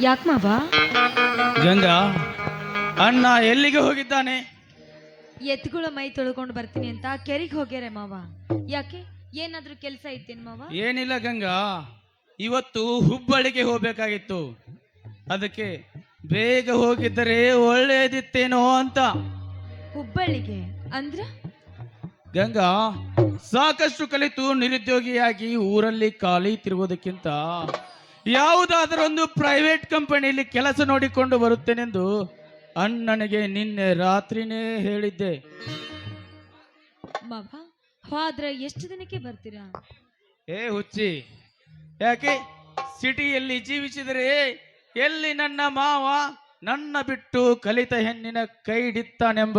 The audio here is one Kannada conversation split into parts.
ಯಾಕೆ ಮಾವ? ಗಂಗಾ ಅಣ್ಣ ಎಲ್ಲಿಗೆ ಹೋಗಿದ್ದಾನೆ? ಎತ್ತುಗಳ ಮೈ ತೊಳ್ಕೊಂಡು ಬರ್ತೀನಿ ಅಂತ ಕೆರೆಗೆ ಹೋಗ್ಯಾರೆ ಮಾವ. ಯಾಕೆ? ಏನಾದ್ರೂ ಕೆಲಸ ಇತ್ತೇನು ಮಾವ? ಏನಿಲ್ಲ ಗಂಗಾ ಇವತ್ತು ಹುಬ್ಬಳ್ಳಿಗೆ ಹೋಗ್ಬೇಕಾಗಿತ್ತು. ಅದಕ್ಕೆ ಬೇಗ ಹೋಗಿದ್ದರೆ ಒಳ್ಳೆಯದಿತ್ತೇನೋ ಅಂತ. ಹುಬ್ಬಳ್ಳಿಗೆ? ಅಂದ್ರ? ಗಂಗಾ ಸಾಕಷ್ಟು ಕಲಿತು ನಿರುದ್ಯೋಗಿಯಾಗಿ ಊರಲ್ಲಿ ಖಾಲಿ ತಿರುಗೋದಕ್ಕಿಂತ ಯಾವುದಾದರೊಂದು ಪ್ರೈವೇಟ್ ಕಂಪನಿಯಲ್ಲಿ ಕೆಲಸ ನೋಡಿಕೊಂಡು ಬರುತ್ತೇನೆಂದು ಅಣ್ಣನಿಗೆ ನಿನ್ನೆ ರಾತ್ರಿನೇ ಹೇಳಿದ್ದೆ. ಮಾವ ಹೋದ್ರ ಎಷ್ಟು ದಿನಕ್ಕೆ ಬರ್ತೀರಾ? ಏ ಹುಚ್ಚಿ ಯಾಕೆ ಸಿಟಿಯಲ್ಲಿ ಜೀವಿಸಿದರೆ ಎಲ್ಲಿ ನನ್ನ ಮಾವ ನನ್ನ ಬಿಟ್ಟು ಕಲಿತ ಹೆಣ್ಣಿನ ಕೈ ಹಿಡಿತಾನೆಂಬ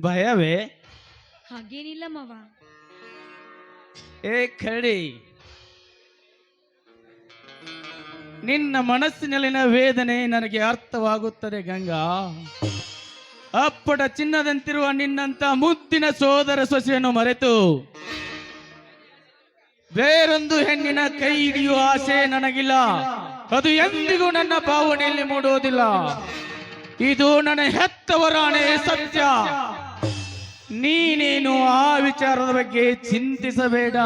ಭಯವೇ? ಹಾಗೇನಿಲ್ಲ ಮಾವ. ಏ ಕರಡಿ ನಿನ್ನ ಮನಸ್ಸಿನಲ್ಲಿನ ವೇದನೆ ನನಗೆ ಅರ್ಥವಾಗುತ್ತದೆ, ಗಂಗಾ. ಅಪ್ಪಟ ಚಿನ್ನದಂತಿರುವ ನಿನ್ನಂತ ಮುದ್ದಿನ ಸೋದರ ಸೊಸೆಯನ್ನು ಮರೆತು ಬೇರೊಂದು ಹೆಣ್ಣಿನ ಕೈ ಹಿಡಿಯುವ ಆಸೆ ನನಗಿಲ್ಲ. ಅದು ಎಂದಿಗೂ ನನ್ನ ಭಾವನೆಯಲ್ಲಿ ಮೂಡುವುದಿಲ್ಲ. ಇದು ನನ್ನ ಹೆತ್ತವರಾಣೆ ಸತ್ಯ. ನೀನೇನು ಆ ವಿಚಾರದ ಬಗ್ಗೆ ಚಿಂತಿಸಬೇಡ.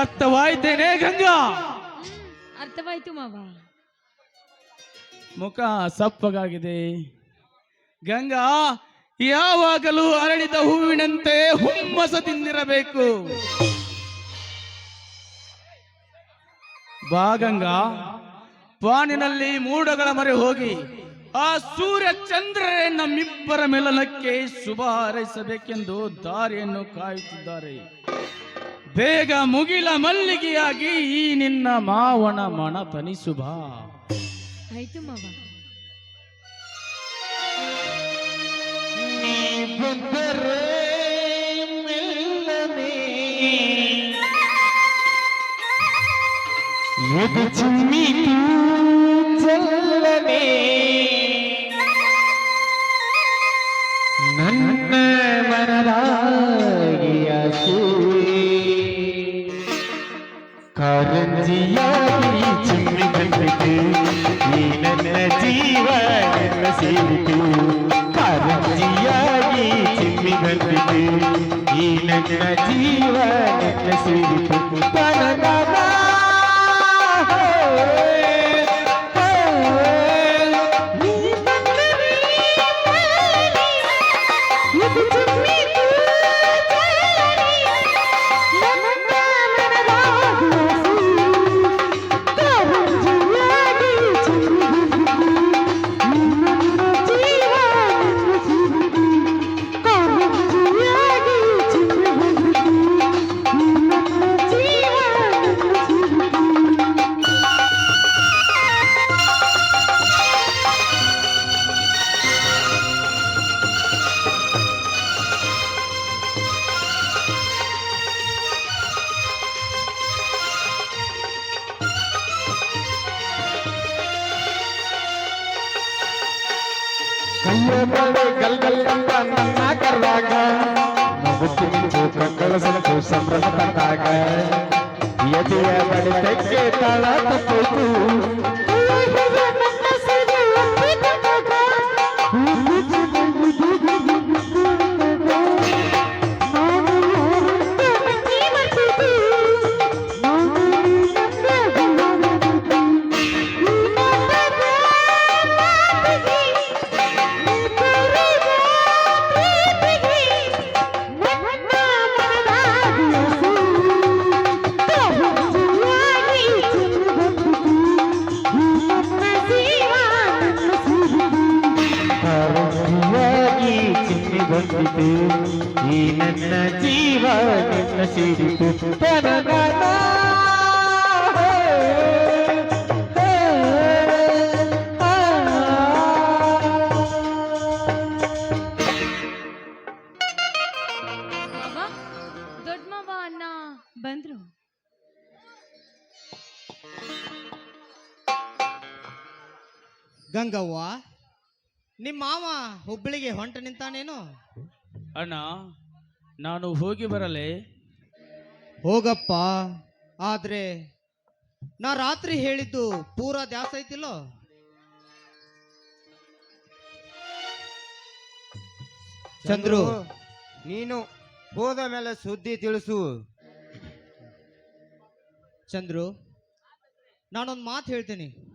ಅರ್ಥವಾಯ್ತೇನೆ, ಗಂಗಾ? ಅರ್ಥವಾಯ್ತು ಮಾವ. ಮುಖ ಸಪ್ಪಗಾಗಿದೆ. ಗಂಗಾ, ಯಾವಾಗಲೂ ಅರಳಿದ ಹೂವಿನಂತೆ ಹುಮ್ಮಸದಿಂದಿರಬೇಕು. ಬಾ ಗಂಗಾ, ಪಾನಿನಲ್ಲಿ ಮೂಡಗಳ ಮರೆ ಹೋಗಿ, ಆ ಸೂರ್ಯ ಚಂದ್ರರೇ ನಮ್ಮಿಬ್ಬರ ಮಿಲನಕ್ಕೆ ಶುಭ ಹಾರೈಸಬೇಕೆಂದು ದಾರಿಯನ್ನು ಕಾಯುತ್ತಿದ್ದಾರೆ. ಬೇಗ ಮುಗಿಲ ಮಲ್ಲಿಗೆಯಾಗಿ ಈ ನಿನ್ನ ಮಾವನ ಮನ ತನಿಸುಬ ಆಯ್ತು ಮಾವ. ನನ್ನ காரஞ்சியாகி சிம்மி கண்டுக்கு நீ நல்ல ஜீவ என்ன செய்துக்கு காரஞ்சியாகி சிம்மி கண்டுக்கு நீ நல்ல ஜீவ என்ன செய்துக்கு ಸಂಭ್ರಮ ತಂದಾಗ ಎದೆಯ ಬಡಿತಕ್ಕೆ ತಾಳ ತಪ್ಪೋಯ್ತು ಗಂಗವ್ವ ನಿಮ್ಮ ಮಾವ ಹುಬ್ಬಳ್ಳಿಗೆ ಹೊಂಟ ನಿಂತಾನೇನು? ಅಣ್ಣ ನಾನು ಹೋಗಿ ಬರಲೇ? ಹೋಗಪ್ಪ ಆದ್ರೆ ನಾ ರಾತ್ರಿ ಹೇಳಿದ್ದು ಪೂರಾ ದ್ಯಾಸ ಐತಿಲ್ಲೋ? ಚಂದ್ರು ನೀನು ಹೋದ ಮೇಲೆ ಸುದ್ದಿ ತಿಳಿಸು. ಚಂದ್ರು ನಾನೊಂದು ಮಾತು ಹೇಳ್ತೀನಿ.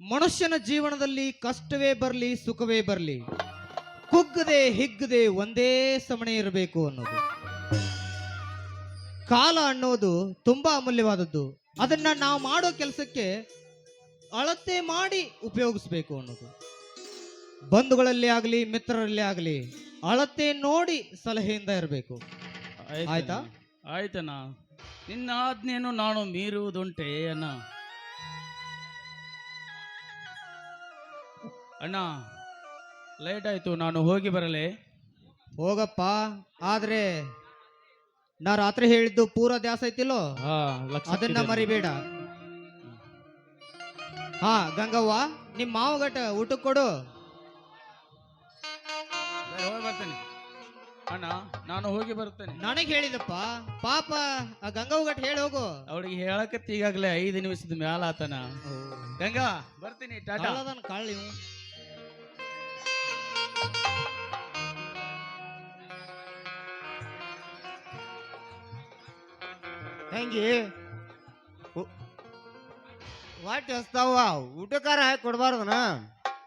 ಮನುಷ್ಯನ ಜೀವನದಲ್ಲಿ ಕಷ್ಟವೇ ಬರಲಿ ಸುಖವೇ ಬರಲಿ ಕುಗ್ಗದೆ ಹಿಗ್ಗದೆ ಒಂದೇ ಸಮನೆ ಇರಬೇಕು ಅನ್ನೋದು. ಕಾಲ ಅನ್ನೋದು ತುಂಬಾ ಅಮೂಲ್ಯವಾದದ್ದು. ಅದನ್ನ ನಾವು ಮಾಡೋ ಕೆಲಸಕ್ಕೆ ಅಳತೆ ಮಾಡಿ ಉಪಯೋಗಿಸ್ಬೇಕು ಅನ್ನೋದು. ಬಂಧುಗಳಲ್ಲಿ ಆಗಲಿ ಮಿತ್ರರಲ್ಲಿ ಆಗಲಿ ಅಳತೆ ನೋಡಿ ಸಲಹೆಯಿಂದ ಇರಬೇಕು. ಆಯ್ತಾ? ಆಯ್ತನಾ ನಿನ್ನ ಆಜ್ಞೆಯನ್ನು ನಾನು ಮೀರುವುದುಂಟೆ ಅಣ್ಣ ಅಣ್ಣ ಲೇಟ್ ಆಯ್ತು ನಾನು ಹೋಗಿ ಬರಲೇ? ಹೋಗಪ್ಪ ಆದ್ರೆ ನಾ ರಾತ್ರಿ ಹೇಳಿದ್ದು ಪೂರ ದ್ಯಾಸ ಐತಿಲ್ಲೋ? ಹಾ ಲಕ್ಷ ಅದನ್ನ ಮರಿಬೇಡ. ಹಾ ಗಂಗವ್ವ ನಿಮ್ ಮಾವಗಟ ಊಟಕ್ಕೆ ಕೊಡು. ಹೋಗಿ ಬರ್ತೇನೆ. ಅಣ್ಣ ನಾನು ಹೋಗಿ ಬರ್ತೇನೆ. ನನಗೆ ಹೇಳಿದಪ್ಪ ಪಾಪ ಆ ಗಂಗವ್ಗಟ್ ಹೇಳಿ ಹೋಗು. ಅವಳಿಗೆ ಹೇಳಕ್ಕೆ ಈಗಾಗಲೇ ಐದು ನಿಮಿಷದ ಮ್ಯಾಲ ಆತನ. ಗಂಗಾ ಬರ್ತೀನಿ ಟಾಟಾ. ಇವ್ನು. ತಂಗಿ ವಾಟ್ ಹಸ್ತಾವ ಊಟಕಾರ ಹಾಕಿ ಕೊಡ್ಬಾರ್ದನ?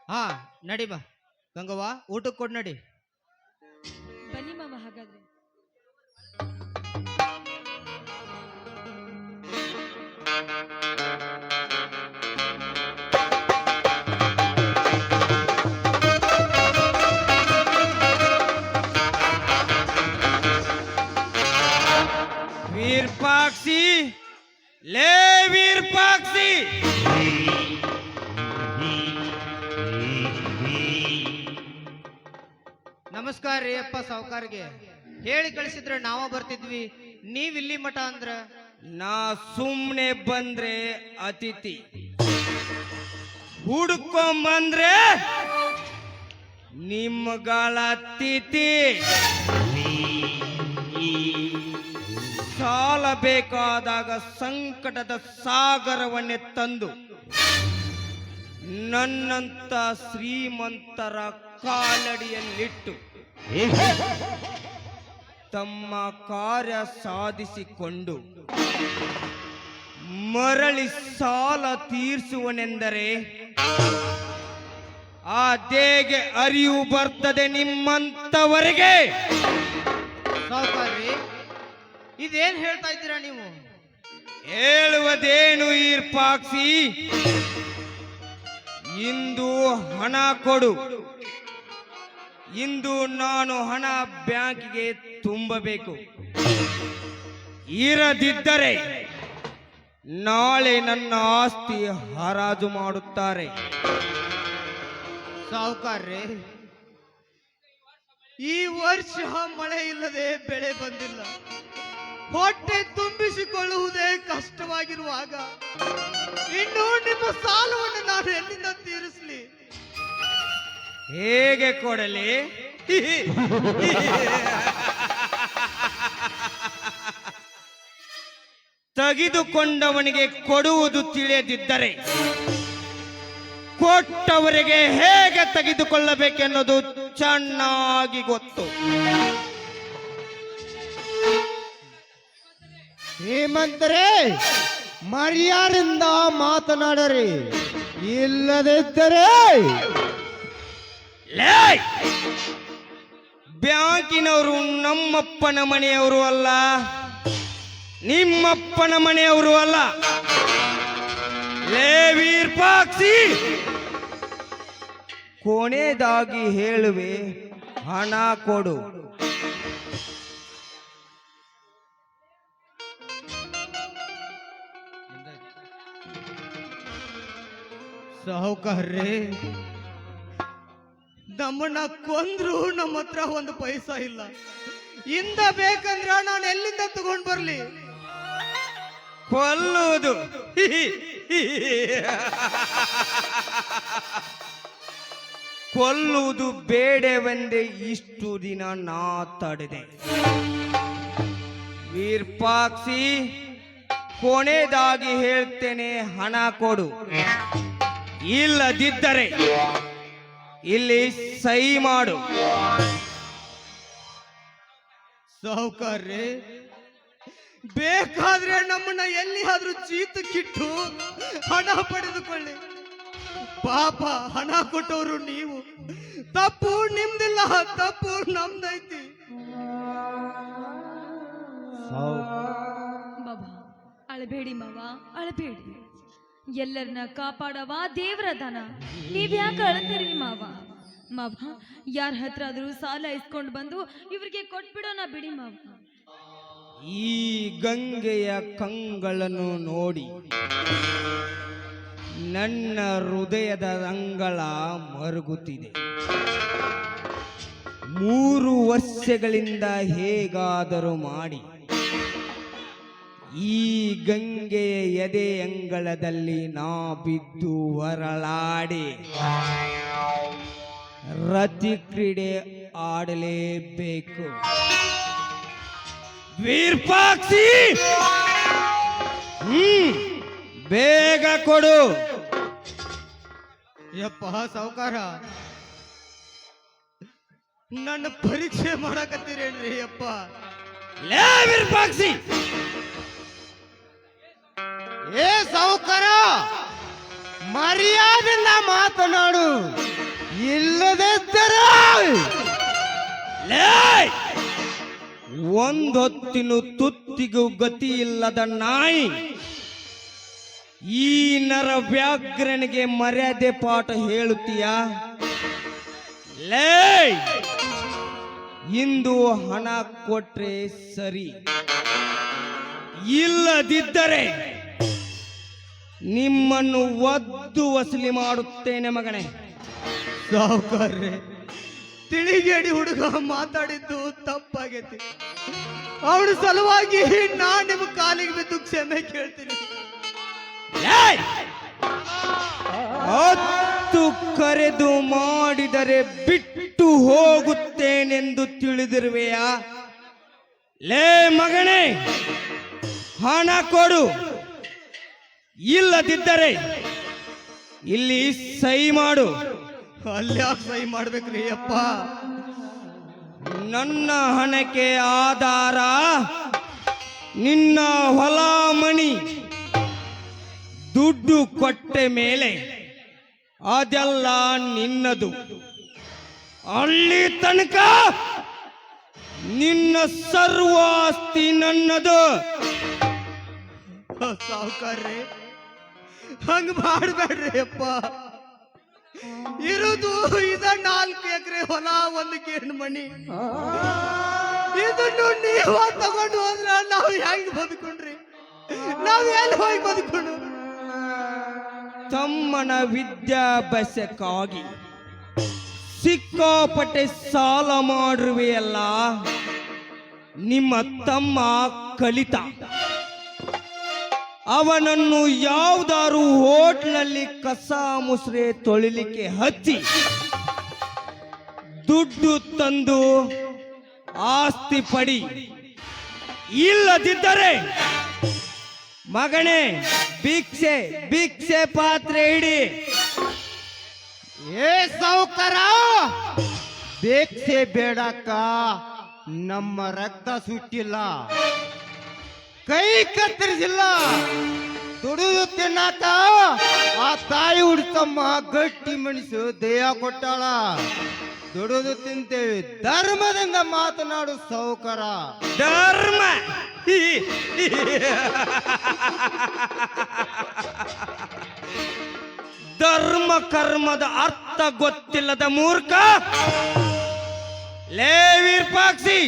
ಹಾ ನಡಿ ಬಾ. ಗಂಗವ್ವ ಊಟಕ್ಕೆ ಕೊಡ್ ನಡಿ. ಅಪ್ಪ ಸಾವುಕಾರ್ಗೆ ಹೇಳಿ ಕಳಿಸಿದ್ರೆ ನಾವ ಬರ್ತಿದ್ವಿ. ನೀವ್ ಇಲ್ಲಿ ಮಠ ಅಂದ್ರ? ನಾ ಸುಮ್ನೆ ಬಂದ್ರೆ ಅತಿಥಿ. ಹುಡ್ಕೊಂಬಂದ್ರೆ ನಿಮ್ಮಗಳ ಅತಿಥಿ. ಸಾಲ ಬೇಕಾದಾಗ ಸಂಕಟದ ಸಾಗರವನ್ನೇ ತಂದು ನನ್ನಂತ ಶ್ರೀಮಂತರ ಕಾಲಡಿಯಲ್ಲಿಟ್ಟು ತಮ್ಮ ಕಾರ್ಯ ಸಾಧಿಸಿಕೊಂಡು ಮರಳಿ ಸಾಲ ತೀರಿಸುವನೆಂದರೆ ಆ ದೇಗೆ ಅರಿವು ಬರ್ತದೆ ನಿಮ್ಮಂತವರಿಗೆ. ಸಾವುಕಾರ್ರಿ ಇದೇನ್ ಹೇಳ್ತಾ ಇದ್ದೀರಾ ನೀವು? ಹೇಳುವುದೇನು ಈರ್ಪಾಕ್ಸಿ? ಇಂದು ಹಣ ಕೊಡು. ಇಂದು ನಾನು ಹಣ ಬ್ಯಾಂಕ್ಗೆ ತುಂಬಬೇಕು. ಇರದಿದ್ದರೆ ನಾಳೆ ನನ್ನ ಆಸ್ತಿ ಹರಾಜು ಮಾಡುತ್ತಾರೆ. ಸಾಹುಕಾರ್ರೆ ಈ ವರ್ಷ ಮಳೆ ಇಲ್ಲದೆ ಬೆಳೆ ಬಂದಿಲ್ಲ. ಹೊಟ್ಟೆ ತುಂಬಿಸಿಕೊಳ್ಳುವುದೇ ಕಷ್ಟವಾಗಿರುವಾಗ, ಇನ್ನು ನಿಮ್ಮ ಸಾಲವನ್ನು ನಾನು ಎಲ್ಲಿಂದ ತೀರಿಸಲಿ? ಹೇಗೆ ಕೊಡಲಿ ತೆಗೆದುಕೊಂಡವನಿಗೆ ಕೊಡುವುದು ತಿಳಿಯದಿದ್ದರೆ ಕೊಟ್ಟವರಿಗೆ ಹೇಗೆ ತೆಗೆದುಕೊಳ್ಳಬೇಕೆನ್ನೋದು ಚೆನ್ನಾಗಿ ಗೊತ್ತು ಹೇಮಂತರೇ ಮರ್ಯಾದಿಂದ ಮಾತನಾಡರಿ ಇಲ್ಲದಿದ್ದರೆ! ಬ್ಯಾಂಕಿನವರು ನಮ್ಮಪ್ಪನ ಮನೆಯವರು ಅಲ್ಲ ನಿಮ್ಮಪ್ಪನ ಮನೆಯವರು ಅಲ್ಲ. ಲೇ ವೀರ್ಪಾಕ್ಷಿ ಕೊನೆದಾಗಿ ಹೇಳುವೆ ಹಣ ಕೊಡು. ಸಾಹುಕಾರ್ರಿ ನಮ್ಮನ್ನ ಕೊಂದ್ರು ನಮ್ಮ ಹತ್ರ ಒಂದು ಪೈಸಾ ಇಲ್ಲ. ಇಂದ ಬೇಕಂದ್ರ ನಾನು ಎಲ್ಲಿಂದ ತಗೊಂಡ್ ಬರ್ಲಿ? ಕೊಲ್ಲುವುದು. ಕೊಲ್ಲುವುದು ಬೇಡವೆಂದೇ ಇಷ್ಟು ದಿನ ನಾ ತಡೆದೆ ವೀರ್ಪಾಕ್ಷಿ ಕೊನೆದಾಗಿ ಹೇಳ್ತೇನೆ, ಹಣ ಕೊಡು. ಇಲ್ಲದಿದ್ದರೆ ಇಲ್ಲಿ ಸಹಿ ಮಾಡು. ಸೌಕರ್ಯ. ಬೇಕಾದ್ರೆ ನಮ್ಮನ್ನ ಎಲ್ಲಿಯಾದ್ರೂ ಚೀತಕ್ಕಿಟ್ಟು ಹಣ ಪಡೆದುಕೊಳ್ಳಿ. ಪಾಪ ಹಣ ಕೊಟ್ಟವರು ನೀವು. ತಪ್ಪು ನಿಮ್ದಿಲ್ಲ ತಪ್ಪು ನಮ್ದೈತಿ. ಮಾವ ಅಳಬೇಡಿ ಮಾವ ಅಳಬೇಡಿ. ಎಲ್ಲರನ್ನ ಕಾಪಾಡವ ದೇವರ ದನ ನೀವ್ಯಾಕೆ ಅಳತೀರಿ ಮಾವ? ಮಾವ, ಯಾರ ಹತ್ರ ಆದ್ರೂ ಸಾಲ ಇಸ್ಕೊಂಡು ಬಂದು ಇವ್ರಿಗೆ ಕೊಟ್ಬಿಡೋಣ ಬಿಡಿ ಮಾವ. ಈ ಗಂಗೆಯ ಕಂಗಳನ್ನು ನೋಡಿ ನನ್ನ ಹೃದಯದ ಅಂಗಳ ಮರುಗುತ್ತಿದೆ. ಮೂರು ವರ್ಷಗಳಿಂದ ಹೇಗಾದರೂ ಮಾಡಿ ಈ ಗಂಗೆಯ ಎದೆ ಅಂಗಳದಲ್ಲಿ ನಾ ಬಿದ್ದು ಹೊರಳಾಡಿ ರತಿ ಕ್ರೀಡೆ ಆಡಲೇಬೇಕು. ವೀರ್ಪಾಕ್ಷಿ! ಹ್ಮ್ ಬೇಗ ಕೊಡು. ಯಪ್ಪ ಸಾವುಕಾರ. ನನ್ನ ಪರೀಕ್ಷೆ ಮಾಡಕತ್ತೀರೇನ್ರಿ ಯಪ್ಪ. ಲೇ ವೀರ್ಪಾಕ್ಷಿ! ಏ ಸಾವುಕಾರ ಮರ್ಯಾದೆಯಿಂದ ಮಾತನಾಡು. ಇಲ್ಲದಿದ್ದರೆ ಒಂದೊತ್ತಿನ ತುತ್ತಿಗೂ ಗತಿ ಇಲ್ಲದ ನಾಯಿ. ಈ ನರ ವ್ಯಾಘ್ರನಿಗೆ ಮರ್ಯಾದೆ ಪಾಠ ಹೇಳುತ್ತೀಯ? ಲೇ! ಇಂದು ಹಣ ಕೊಟ್ರೆ ಸರಿ. ಇಲ್ಲದಿದ್ದರೆ ನಿಮ್ಮನ್ನು ಒದ್ದು ವಸೂಲಿ ಮಾಡುತ್ತೇನೆ ಮಗನೇ. ಸಾಹುಕಾರ್ರೆ ತಿಳಿಗೇಡಿ ಹುಡುಗ ಮಾತಾಡಿದ್ದು ತಪ್ಪಾಗೈತಿ. ಅವನ ಸಲುವಾಗಿ ನಾ ನಿಮ್ ಕಾಲಿಗೆ ಬಿದ್ದು ಕ್ಷಮೆ ಕೇಳ್ತೀನಿ! ಹತ್ತು ಕರೆದು ಮಾಡಿದರೆ ಬಿಟ್ಟು ಹೋಗುತ್ತೇನೆಂದು ತಿಳಿದಿರುವೆಯಾ? ಲೇ ಮಗನೇ ಹಣ ಕೊಡು. ಇಲ್ಲದಿದ್ದರೆ ಇಲ್ಲಿ ಸಹಿ ಮಾಡು. ಅಲ್ಲಿ ಸಹಿ ಮಾಡ್ಬೇಕ್ರಿ ಅಪ್ಪ? ನನ್ನ ಹಣಕ್ಕೆ ಆಧಾರ ನಿನ್ನ ಹೊಲ ಮಣಿ ದುಡ್ಡು ಕೊಟ್ಟ ಮೇಲೆ ಅದೆಲ್ಲ ನಿನ್ನದು. ಅಲ್ಲಿ ತನಕ ನಿನ್ನ ಸರ್ವಾಸ್ತಿ ನನ್ನದು. ಸಾಹುಕಾರ್ರೆ ಹಂಗ ಮಾಡ್ಬೇಡ್ರಿ ಅಪ್ಪ. ಇರುದು ಇದ ನಾಲ್ಕು ಎಕರೆ ಹೊಲ, ಒಂದು ಮಣಿ. ಇದನ್ನು ನೀವ ತಗೊಂಡು ಹೋದ್ರ ನಾವು ಹೆಂಗ್ ಬದುಕೊಂಡ್ರಿ ನಾವ್ ಎಲ್ಲಿ ಹೋಗಿ ಬದುಕೊಂಡು ತಮ್ಮನ ವಿದ್ಯಾಭ್ಯಾಸಕ್ಕಾಗಿ ಸಿಕ್ಕಾಪಟ್ಟೆ ಸಾಲ ಮಾಡಿರುವೆಯಲ್ಲ ನಿಮ್ಮ ತಮ್ಮ ಕಲಿತ ಅವನನ್ನು ಯಾವ್ದಾರು ಹೋಟ್ಲಲ್ಲಿ ಕಸ ಮುಸ್ರೆ ತೊಳಿಲಿಕ್ಕೆ ಹಚ್ಚಿ ದುಡ್ಡು ತಂದು ಆಸ್ತಿ ಪಡಿ. ಇಲ್ಲದಿದ್ದರೆ ಮಗನೇ, ಭಿಕ್ಷೆ ಭಿಕ್ಷೆ ಪಾತ್ರೆ ಇಡಿ. ಏ ಸೌಕರ, ಭಿಕ್ಷೆ ಬೇಡಕ್ಕ, ನಮ್ಮ ರಕ್ತ ಸುಟ್ಟಿಲ್ಲ. ಕೈ ಕತ್ತರಿಸಿಲ್ಲ ದುಡಿದು ತಿನ್ನಾತ ಆ ತಾಯಿ ಹುಡ್ತಮ್ಮ ಗಟ್ಟಿ ಮನುಷ್ಯ ದಯ ಕೊಟ್ಟಾಳ. ದುಡಿದು ತಿಂತೇವೆ. ಧರ್ಮದಿಂದ ಮಾತನಾಡು ಸೌಕರ. ಧರ್ಮ. ಧರ್ಮ ಕರ್ಮದ ಅರ್ಥ ಗೊತ್ತಿಲ್ಲದ ಮೂರ್ಖ. ಲೇ ವೀರ್ಪಾಕ್ಷಿ,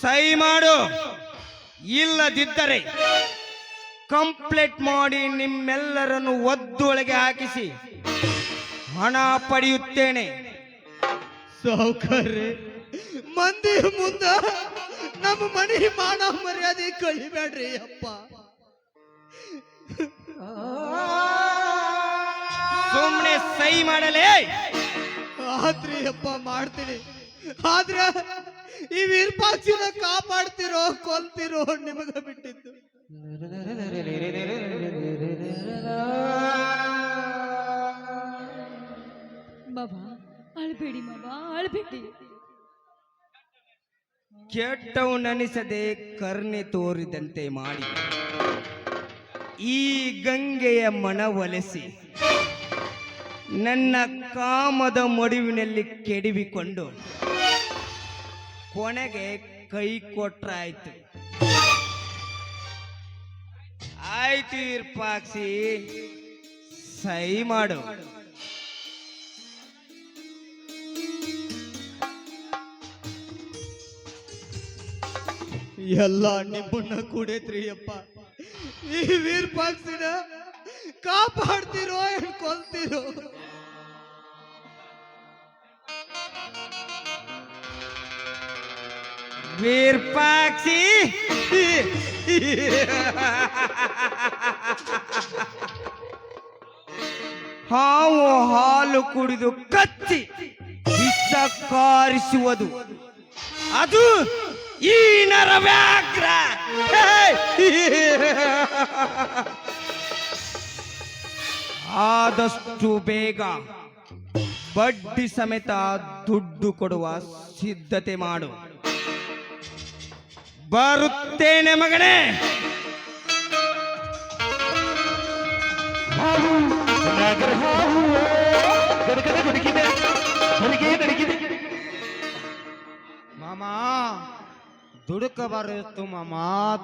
ಸೈ ಮಾಡು. ಇಲ್ಲದಿದ್ದರೆ ಕಂಪ್ಲೀಟ್ ಮಾಡಿ ನಿಮ್ಮೆಲ್ಲರನ್ನು ಒದ್ದೊಳಗೆ ಹಾಕಿಸಿ ಹಣ ಪಡೆಯುತ್ತೇನೆ. ಸೌಕರ್ಯ. ಮಂದಿ ಮುಂದ ನಮ್ಮ ಮನೆ ಮಾಡ ಮರ್ಯಾದೆ ಕಳಿಬೇಡ್ರಿ ಅಪ್ಪ. ಸುಮ್ಮನೆ ಸೈ ಮಾಡಲೇ. ಆದ್ರಿ ಅಪ್ಪ ಮಾಡ್ತೀನಿ. ಆದ್ರ ಈ ವೀರಪಾಕ್ಷಿನ ಕಾಪಾಡ್ತಿರೋ ಕೊಲ್ತಿರೋ ನಿಮಗ ಬಿಟ್ಟಿದ್ದು. ಬಾಬಾ ಅಳ್ಬೇಡಿ ಬಾಬಾ ಅಳ್ಬೇಡಿ. ಕೆಟ್ಟವು ನನಿಸದೆ ಕರ್ಣೆ ತೋರಿದಂತೆ ಮಾಡಿ. ಈ ಗಂಗೆಯ ಮನವೊಲಿಸಿ ನನ್ನ ಕಾಮದ ಮಡುವಿನಲ್ಲಿ ಕೆಡವಿಕೊಂಡು ಕೊನೆಗೆ ಕೈ ಕೊಟ್ರಾಯ್ತು. ಆಯ್ತು ಇರ್ಪಾಕ್ಸಿ, ಸೈ ಮಾಡು. ಎಲ್ಲ ನಿಮ್ಮನ್ನ ಕೂಡೈತ್ರಿ ಅಪ್ಪ. ಈ ವೀರ್ ಪಾಕ್ಸಿನ ಕಾಪಾಡ್ತಿರೋ ಏನ್ ವೀರ್ಪಾಕ್ಷಿ ಹಾವು ಹಾಲು ಕುಡಿದು ಕತ್ತಿ ವಿಷ ಕಾರಿಸುವುದು. ಅದು ಈ ನರವ್ಯಾಘ್ರ ಆದಷ್ಟು ಬೇಗ ಬಡ್ಡಿ ಸಮೇತ ದುಡ್ಡು ಕೊಡುವ ಸಿದ್ಧತೆ ಮಾಡು. ಬರುತ್ತೇನೆ ಮಗನೇ. ಮಾಮ, ದುಡುಕ ಬರತ್ತು ಮಾಮ,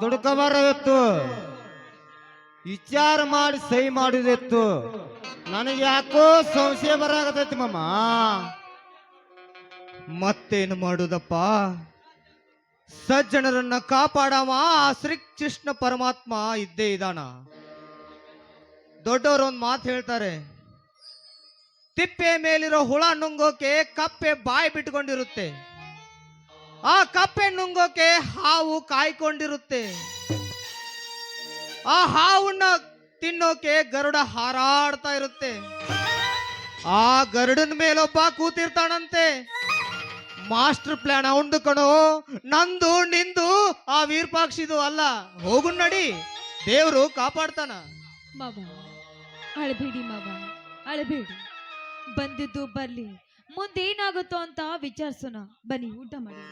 ದುಡುಕ ಬರತ್ತು ವಿಚಾರ ಮಾಡಿ, ಸಹಿ ಮಾಡುದಿತ್ತು ನನಗೆ ಯಾಕೋ ಸಂಶಯ ಬರಾಗತೈತಿ ಮಾಮ. ಮತ್ತೇನು ಮಾಡುದಪ್ಪ? ಸಜ್ಜನರನ್ನ ಕಾಪಾಡವ ಆ ಶ್ರೀಕೃಷ್ಣ ಪರಮಾತ್ಮ ಇದ್ದೇ ಇದಾನ ದೊಡ್ಡವರು ಒಂದು ಮಾತು ಹೇಳ್ತಾರೆ, ತಿಪ್ಪೆ ಮೇಲಿರೋ ಹುಳ ನುಂಗೋಕೆ ಕಪ್ಪೆ ಬಾಯಿ ಬಿಟ್ಕೊಂಡಿರುತ್ತೆ. ಆ ಕಪ್ಪೆ ನುಂಗೋಕೆ ಹಾವು ಕಾಯ್ಕೊಂಡಿರುತ್ತೆ. ಆ ಹಾವನ್ನ ತಿನ್ನೋಕೆ ಗರುಡ ಹಾರಾಡ್ತಾ ಇರುತ್ತೆ. ಆ ಗರುಡನ ಮೇಲೊಬ್ಬ ಕೂತಿರ್ತಾನಂತೆ. ಮಾಸ್ಟರ್ ಪ್ಲಾನ್ ಅವಂದು ಕಣೋ. ನಂದು ನಿಂದು ಆ ವೀರಪಾಕ್ಷಿದು ಅಲ್ಲ. ಹೋಗು ನಡಿ. ದೇವ್ರು ಕಾಪಾಡ್ತಾನ. ಮಾವ ಅಳಬೇಡಿ ಮಾವ ಅಳಬೇಡಿ. ಬಂದಿದ್ದು ಬರ್ಲಿ. ಮುಂದೆ ಏನಾಗುತ್ತೋ ಅಂತ ವಿಚಾರಿಸೋಣ. ಬನ್ನಿ ಊಟ ಮಾಡಿ.